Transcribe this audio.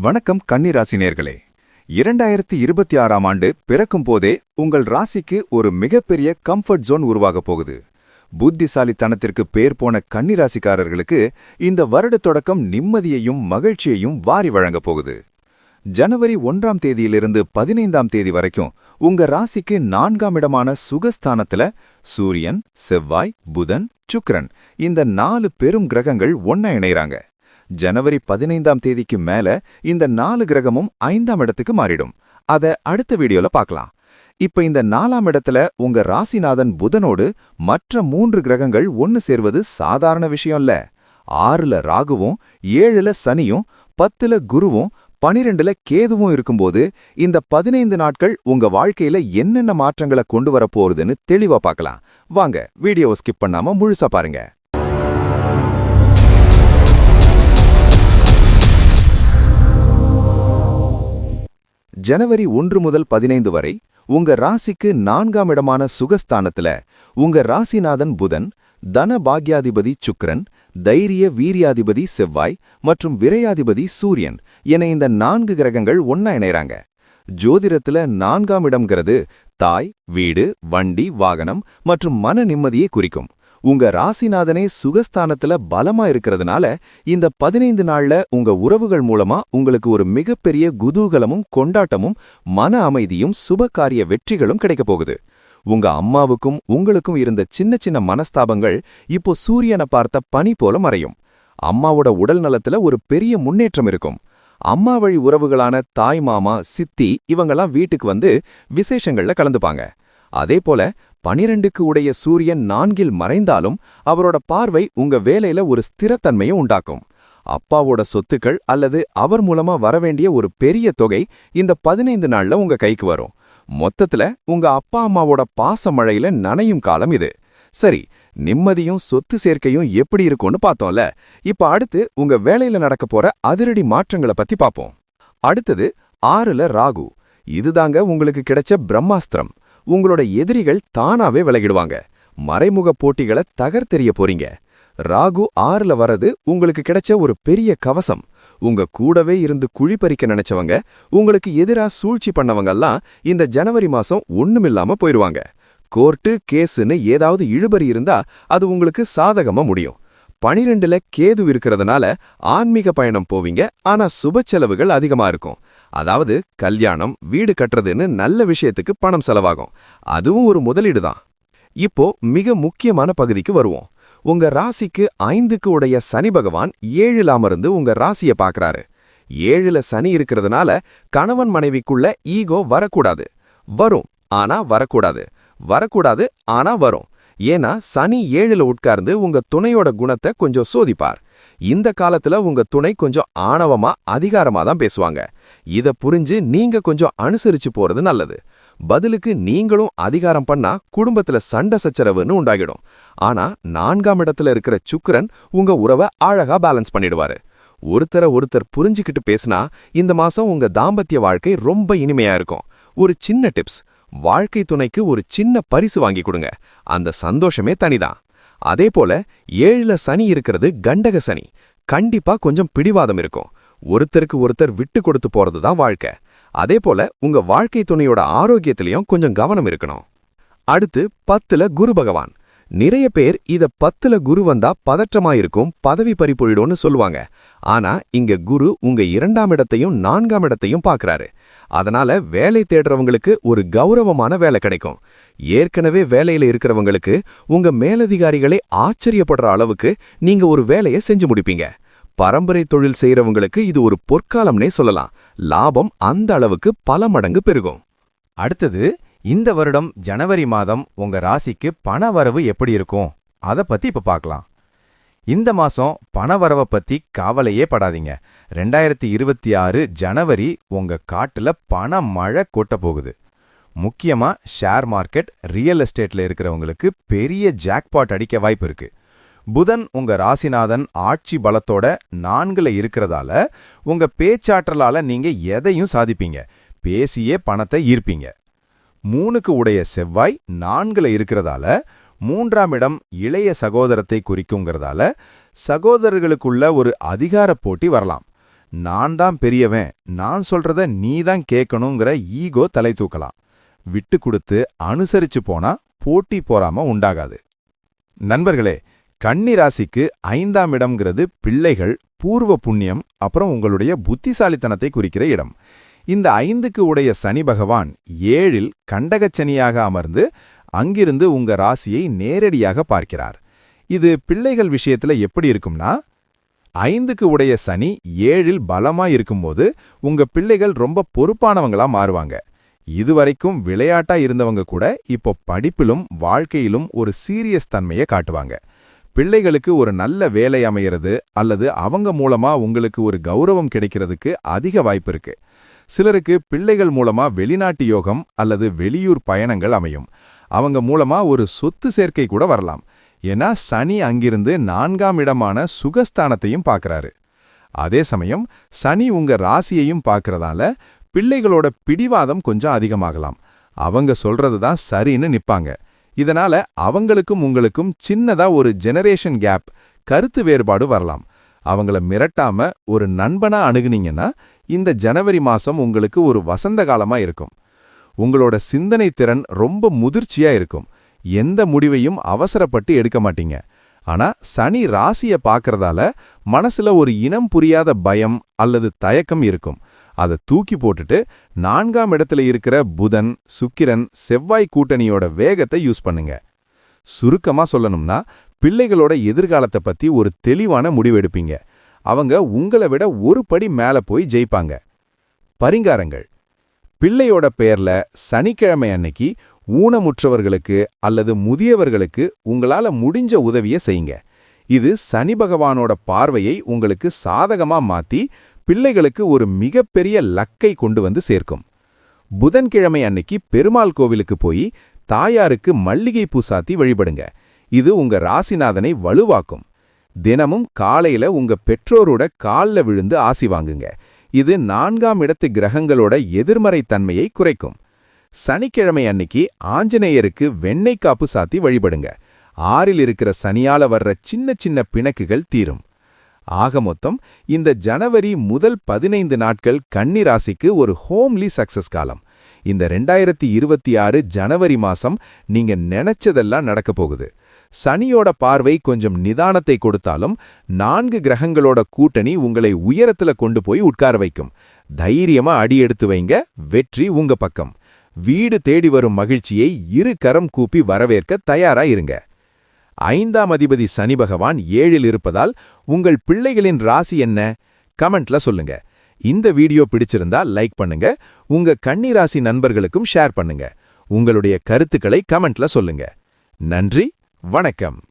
வணக்கம் கன்னி இரண்டாயிரத்தி இருபத்தி ஆறாம் ஆண்டு பிறக்கும் போதே உங்கள் ராசிக்கு ஒரு மிகப்பெரிய கம்ஃபர்ட் ஜோன் உருவாகப் போகுது. புத்திசாலித்தனத்திற்கு பேர் போன கன்னி ராசிக்காரர்களுக்கு இந்த வருட தொடக்கம் நிம்மதியையும் மகிழ்ச்சியையும் வாரி வழங்கப் போகுது. ஜனவரி ஒன்றாம் தேதியிலிருந்து பதினைந்தாம் தேதி வரைக்கும் உங்க ராசிக்கு நான்காம் இடமான சுகஸ்தானத்துல சூரியன் செவ்வாய் புதன் சுக்ரன் இந்த நாலு பெரும் கிரகங்கள் ஒன்னா இணையறாங்க. ஜனவரி பதினைந்தாம் தேதிக்கு மேல இந்த நாலு கிரகமும் ஐந்தாம் இடத்துக்கு மாறிடும். அத அடுத்த வீடியோல பார்க்கலாம் இப்ப இந்த நாலாம் இடத்துல உங்க ராசிநாதன் புதனோடு மற்ற மூன்று கிரகங்கள் ஒன்னு சேர்வது சாதாரண விஷயம் இல்ல ஆறுல ராகுவும் ஏழுல சனியும் பத்துல குருவும் பனிரெண்டுல கேதுவும் இருக்கும்போது இந்த பதினைந்து நாட்கள் உங்க வாழ்க்கையில என்னென்ன மாற்றங்களை கொண்டு வரப் போறதுன்னு தெளிவா பார்க்கலாம் வாங்க வீடியோவை ஸ்கிப் பண்ணாம முழுசா பாருங்க. ஜனவரி ஒன்று முதல் பதினைந்து வரை உங்க ராசிக்கு நான்காம் இடமான சுகஸ்தானத்துல உங்க ராசிநாதன் புதன் தன பாக்யாதிபதி சுக்கிரன் தைரிய வீரியாதிபதி செவ்வாய் மற்றும் விரையாதிபதி சூரியன் என இந்த நான்கு கிரகங்கள் ஒன்னா இணையறாங்க. ஜோதிடத்துல நான்காம் இடம்ங்கிறது தாய் வீடு வண்டி வாகனம் மற்றும் மன நிம்மதியை குறிக்கும். உங்க ராசிநாதனே சுகஸ்தானத்துல பலமா இருக்கிறதுனால இந்த பதினைந்து நாள்ல உங்க உறவுகள் மூலமா உங்களுக்கு ஒரு மிகப்பெரிய குதூகலமும் கொண்டாட்டமும் மன அமைதியும் சுபகாரிய வெற்றிகளும் கிடைக்கப் போகுது. உங்க அம்மாவுக்கும் உங்களுக்கும் இருந்த சின்ன சின்ன மனஸ்தாபங்கள் இப்போ சூரியனை பார்த்த பனி போல மறையும். அம்மாவோட உடல் நலத்துல ஒரு பெரிய முன்னேற்றம் இருக்கும். அம்மா வழி உறவுகளான தாய் மாமா சித்தி இவங்கெல்லாம் வீட்டுக்கு வந்து விசேஷங்கள்ல கலந்துப்பாங்க. அதே போல பனிரெண்டுக்கு உடைய சூரியன் நான்கில் மறைந்தாலும் அவரோட பார்வை உங்க வேலையில ஒரு ஸ்திரத்தன்மையை உண்டாக்கும். அப்பாவோட சொத்துக்கள் அல்லது அவர் மூலமா வரவேண்டிய ஒரு பெரிய தொகை இந்த பதினைந்து நாள்ல உங்க கைக்கு வரும். மொத்தத்துல உங்க அப்பா அம்மாவோட பாச மழையில நனையும் காலம் இது. சரி நிம்மதியும் சொத்து சேர்க்கையும் எப்படி இருக்கும்னு பார்த்தோம்ல. இப்ப அடுத்து உங்க வேலையில நடக்க போற அதிரடி மாற்றங்களை பத்தி பாப்போம். அடுத்தது ஆறுல ராகு. இதுதாங்க உங்களுக்கு கிடைச்ச பிரம்மாஸ்திரம். உங்களோட எதிரிகள் தானாவே விலகிடுவாங்க. மறைமுக போட்டிகளை தகர்த்தெறிய போறீங்க. ராகு ஆறுல வரது உங்களுக்கு கிடைச்ச ஒரு பெரிய கவசம். உங்க கூடவே இருந்து குழி பறிக்க நினைச்சவங்க உங்களுக்கு எதிரா சூழ்ச்சி பண்ணவங்கெல்லாம் இந்த ஜனவரி மாசம் ஒண்ணுமில்லாம போயிருவாங்க. கோர்ட்டு கேஸுன்னு ஏதாவது இழுபறி இருந்தா அது உங்களுக்கு சாதகமா முடியும். பனிரெண்டுல கேது இருக்கிறதுனால ஆன்மீக பயணம் போவீங்க ஆனா சுப செலவுகள் அதிகமா இருக்கும். அதாவது கல்யாணம் வீடு கட்டுறதுன்னு நல்ல விஷயத்துக்கு பணம் செலவாகும். அதுவும் ஒரு முதலீடு தான். இப்போ மிக முக்கியமான பகுதிக்கு வருவோம். உங்க ராசிக்கு ஐந்துக்கு உடைய சனி பகவான் ஏழுல அமர்ந்து உங்க ராசிய பாக்குறாரு ஏழுல சனி இருக்கிறதுனால கணவன் மனைவிக்குள்ள ஈகோ வரக்கூடாது. வரும் ஆனா வரக்கூடாது. வரக்கூடாது ஆனா வரும். ஏன்னா சனி ஏழுல உட்கார்ந்து உங்க துணையோட குணத்தை கொஞ்சம் சோதிப்பார். இந்த காலத்துல உங்க துணை கொஞ்சம் ஆணவமா அதிகாரமா தான் பேசுவாங்க. இத புரிஞ்சு நீங்க கொஞ்சம் அனுசரிச்சு போறது நல்லது. பதிலுக்கு நீங்களும் அதிகாரம் பண்ணா குடும்பத்துல சண்டை சச்சரவுன்னு உண்டாகிடும். ஆனா நான்காம் இடத்துல இருக்கிற சுக்கரன் உங்க உறவை அழகா பேலன்ஸ் பண்ணிடுவாரு. ஒருத்தரை ஒருத்தர் புரிஞ்சுக்கிட்டு பேசினா இந்த மாசம் உங்க தாம்பத்திய வாழ்க்கை ரொம்ப இனிமையா இருக்கும். ஒரு சின்ன டிப்ஸ் வாழ்க்கை துணைக்கு ஒரு சின்ன பரிசு வாங்கி கொடுங்க. அந்த சந்தோஷமே தனிதான். அதே போல ஏழுல சனி இருக்கிறது கண்டக சனி. கண்டிப்பா கொஞ்சம் பிடிவாதம் இருக்கும். ஒருத்தருக்கு ஒருத்தர் விட்டு கொடுத்து போறது தான் வாழ்க்கை. அதே போல உங்க வாழ்க்கை துணையோட ஆரோக்கியத்திலையும் கொஞ்சம் கவனம் இருக்கணும். அடுத்து பத்துல குரு பகவான். நிறைய பேர் இத பத்துல குரு வந்தா பதற்றமா இருக்கும் பதவி பறிப்பொழிடும்னு சொல்லுவாங்க. ஆனா இங்க குரு உங்க இரண்டாம் இடத்தையும் நான்காம் இடத்தையும் பாக்குறாரு. அதனால வேலை தேடுறவங்களுக்கு ஒரு கௌரவமான வேலை கிடைக்கும். ஏற்கனவே வேலையில இருக்கிறவங்களுக்கு உங்க மேலதிகாரிகளே ஆச்சரியப்படுற அளவுக்கு நீங்க ஒரு வேலையை செஞ்சு முடிப்பீங்க. பரம்பரை தொழில் செய்யறவங்களுக்கு இது ஒரு பொற்காலம்னே சொல்லலாம். லாபம் அந்த அளவுக்கு பல மடங்கு பெருகும். அடுத்தது இந்த வருடம் ஜனவரி மாதம் உங்க ராசிக்கு பண வரவு எப்படி இருக்கும்? அத பத்தி இப்ப பார்க்கலாம் இந்த மாசம் பண வரவை பத்தி கவலையே படாதீங்க. ரெண்டாயிரத்தி இருபத்தி ஆறு ஜனவரி உங்க காட்டுல பண மழை கொட்ட போகுது. முக்கியமா ஷேர் மார்க்கெட் ரியல் எஸ்டேட்ல இருக்கிறவங்களுக்கு பெரிய ஜாக்பாட் அடிக்க வாய்ப்பு இருக்கு. புதன் உங்க ராசிநாதன் ஆட்சி பலத்தோட நான்குல இருக்கிறதால உங்க பேச்சாற்றலால நீங்க எதையும் சாதிப்பீங்க. பேசியே பணத்தை ஈர்ப்பீங்க. மூணுக்கு உடைய செவ்வாய் நான்குல இருக்கிறதால மூன்றாம் இடம் இளைய சகோதரத்தை குறிக்குங்கிறதால சகோதரர்களுக்குள்ள ஒரு அதிகார போட்டி வரலாம். நான் தான் பெரியவன் நான் சொல்றத நீ தான் கேட்கணுங்கிற ஈகோ தலை தூக்கலாம். விட்டு கொடுத்து அனுசரிச்சு போனா போட்டி போறாம உண்டாகாது. நண்பர்களே கன்னி ராசிக்கு ஐந்தாம் இடம்ங்கிறது பிள்ளைகள் பூர்வ புண்ணியம் அப்புறம் உங்களுடைய புத்திசாலித்தனத்தை குறிக்கிற இடம். இந்த ஐந்துக்கு உடைய சனி பகவான் ஏழில் கண்டகச்சனியாக அமர்ந்து அங்கிருந்து உங்க ராசியை நேரடியாக பார்க்கிறார். இது பிள்ளைகள் விஷயத்துல எப்படி இருக்கும்னா ஐந்துக்கு உடைய சனி ஏழில் பலமா இருக்கும்போது உங்க பிள்ளைகள் ரொம்ப பொறுப்பானவங்களா மாறுவாங்க. இதுவரைக்கும் விளையாட்டா இருந்தவங்க கூட இப்போ படிப்பிலும் வாழ்க்கையிலும் ஒரு சீரியஸ் தன்மையை காட்டுவாங்க. பிள்ளைகளுக்கு ஒரு நல்ல வேலை அமையிறது அல்லது அவங்க மூலமா உங்களுக்கு ஒரு கௌரவம் கிடைக்கிறதுக்கு அதிக வாய்ப்பு இருக்குது சிலருக்கு பிள்ளைகள் மூலமா வெளிநாட்டு யோகம் அல்லது வெளியூர் பயணங்கள் அமையும். அவங்க மூலமா ஒரு சொத்து சேர்க்கை கூட வரலாம். ஏன்னா சனி அங்கிருந்து நான்காம் இடமான சுகஸ்தானத்தையும் பார்க்கறாரு. அதே சமயம் சனி உங்க ராசியையும் பார்க்கறதால பிள்ளைகளோட பிடிவாதம் கொஞ்சம் அதிகமாகலாம். அவங்க சொல்றது தான் சரின்னு நிப்பாங்க. இதனால அவங்களுக்கும் உங்களுக்கும் சின்னதா ஒரு ஜெனரேஷன் கேப் கருத்து வேறுபாடு வரலாம். அவங்கள மிரட்டாம ஒரு நண்பனா அணுகுனீங்கன்னா இந்த ஜனவரி மாசம் உங்களுக்கு ஒரு வசந்த காலமா இருக்கும். உங்களோட சிந்தனை திறன் ரொம்ப முதிர்ச்சியா இருக்கும். எந்த முடிவையும் அவசரப்பட்டு எடுக்க மாட்டீங்க. ஆனா சனி ராசிய பார்க்கறதால மனசுல ஒரு இனம் புரியாத பயம் அல்லது தயக்கம் இருக்கும். அதை தூக்கி போட்டுட்டு நான்காம் இடத்துல இருக்கிற புதன் சுக்கிரன் செவ்வாய் கூட்டணியோட வேகத்தை யூஸ் பண்ணுங்க. சுருக்கமா சொல்லணும்னா பிள்ளைகளோட எதிர்காலத்தை பத்தி ஒரு தெளிவான முடிவெடுப்பீங்க. அவங்க உங்களை விட ஒரு படி மேல போய் ஜெயிப்பாங்க. பரிங்காரங்கள். பிள்ளையோட பெயர்ல சனிக்கிழமை அன்னைக்கு ஊனமுற்றவர்களுக்கு அல்லது முதியவர்களுக்கு உங்களால முடிஞ்ச உதவியை செய்யுங்க. இது சனி பகவானோட பார்வையை உங்களுக்கு சாதகமா மாத்தி பிள்ளைகளுக்கு ஒரு மிகப்பெரிய லக்கை கொண்டு வந்து சேர்க்கும். புதன்கிழமை அன்னைக்கு பெருமாள் கோவிலுக்கு போய் தாயாருக்கு மல்லிகை பூ சாத்தி வழிபடுங்க. இது உங்க ராசிநாதனை வலுவாக்கும். தினமும் காலையில உங்க பெற்றோரோட கால்ல விழுந்து ஆசி வாங்குங்க. இது நான்காம் இடத்து கிரகங்களோட எதிர்மறை தன்மையை குறைக்கும். சனிக்கிழமை அன்னைக்கு ஆஞ்சநேயருக்கு வெண்ணெய் காப்பு சாத்தி வழிபடுங்க. ஆறில் இருக்கிற சனியால வர்ற சின்ன சின்ன பிணக்குகள் தீரும். ஆக மொத்தம் இந்த ஜனவரி முதல் பதினைந்து நாட்கள் கன்னி ராசிக்கு ஒரு ஹோம்லி சக்சஸ் காலம். இந்த ரெண்டாயிரத்தி இருபத்தி ஆறு ஜனவரி மாசம் நீங்க நினைச்சதெல்லாம் நடக்க போகுது. சனியோட பார்வை கொஞ்சம் நிதானத்தை கொடுத்தாலும் நான்கு கிரகங்களோட கூட்டணி உங்களை உயரத்துல கொண்டு போய் உட்கார வைக்கும். தைரியமா அடி எடுத்து வைங்க வெற்றி உங்க பக்கம். வீடு தேடி வரும் மகிழ்ச்சியை இரு கரம் கூப்பி வரவேற்க தயாரா இருங்க. ஐந்தாம் அதிபதி சனி பகவான் ஏழில் இருப்பதால் உங்கள் பிள்ளைகளின் ராசி என்ன? கமெண்ட்ல சொல்லுங்க. இந்த வீடியோ பிடிச்சிருந்தா லைக் பண்ணுங்க உங்க கன்னி ராசி நண்பர்களுக்கும் ஷேர் பண்ணுங்க. உங்களுடைய கருத்துக்களை கமெண்ட்ல சொல்லுங்க. நன்றி வணக்கம்.